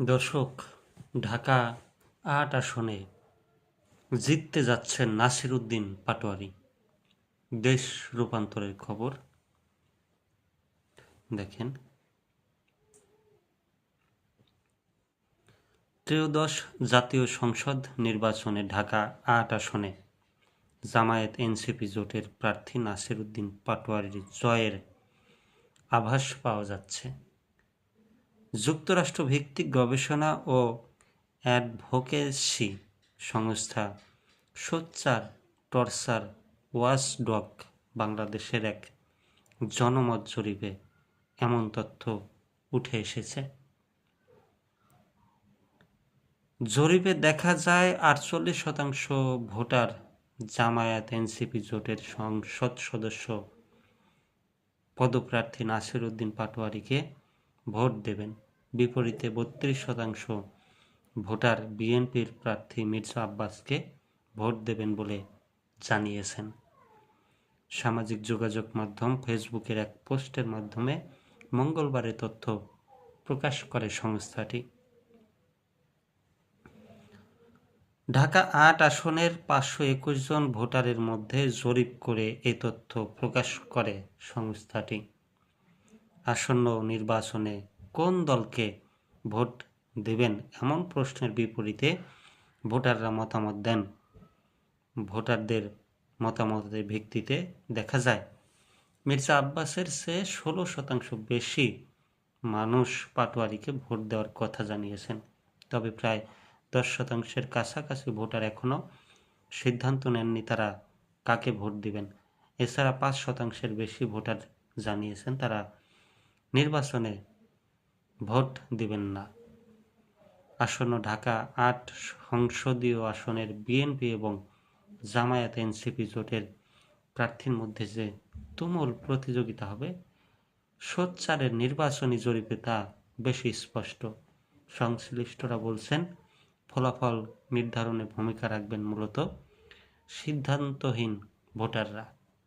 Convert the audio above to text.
দর্শক, ঢাকা আট আসনে জিততে যাচ্ছেন নাসির উদ্দিন পাটোয়ারি। দেশ রূপান্তরের খবর দেখেন। ত্রয়োদশ জাতীয় সংসদ নির্বাচনে ঢাকা আট আসনে জামায়াত এনসিপি জোটের প্রার্থী নাসির উদ্দিন পাটোয়ারির জয়ের আভাস পাওয়া যাচ্ছে। যুক্তরাষ্ট্র ভিত্তিক গবেষণা ও অ্যাডভোকেসি সংস্থা সোচ্চার টর্চার ওয়াচডগ বাংলাদেশের এক জনমত জরিপে এমন তথ্য উঠে এসেছে। জরিপে দেখা যায়, আটচল্লিশ শতাংশ ভোটার জামায়াত এনসিপি জোটের সংসদ সদস্য পদপ্রার্থী নাসির উদ্দিন পাটোয়ারিকে ভোট দেবেন। বিপরীতে বত্রিশ শতাংশ ভোটার বিএনপির প্রার্থী মির্জা আব্বাসকে ভোট দেবেন বলে জানিয়েছেন। সামাজিক যোগাযোগ মাধ্যম ফেসবুকের এক পোস্টের মাধ্যমে মঙ্গলবারে তথ্য প্রকাশ করে সংস্থাটি। ঢাকা আট আসনের পাঁচশো একুশ জন ভোটারের মধ্যে জরিপ করে এই তথ্য প্রকাশ করে সংস্থাটি। আসন্ন নির্বাচনে কোন দলকে ভোট দেবেন? এমন প্রশ্নের বিপরীতে ভোটাররা মতামত দেন। ভোটারদের মতামতের ভিত্তিতে দেখা যায়, মির্জা আব্বাসের চেয়ে ষোলো শতাংশ বেশি মানুষ পাটোয়ারিকে ভোট দেওয়ার কথা জানিয়েছেন। তবে প্রায় দশ শতাংশের কাছাকাছি ভোটার এখনও সিদ্ধান্ত নেননি তারা কাকে ভোট দিবেন। এছাড়া পাঁচ শতাংশের বেশি ভোটার জানিয়েছেন তারা নির্বাচনে ভোট দিবেন না। আসন্ন ঢাকা আট সংসদীয় আসনের বিএনপি এবং জামায়াত এনসিপি জোটের প্রার্থীর মধ্যে যে তুমুল প্রতিযোগিতা হবে সোচ্চারের নির্বাচনী জরিপে তা বেশি স্পষ্ট। সংশ্লিষ্টরা বলছেন, ফলাফল নির্ধারণে ভূমিকা রাখবেন মূলত সিদ্ধান্তহীন ভোটাররা।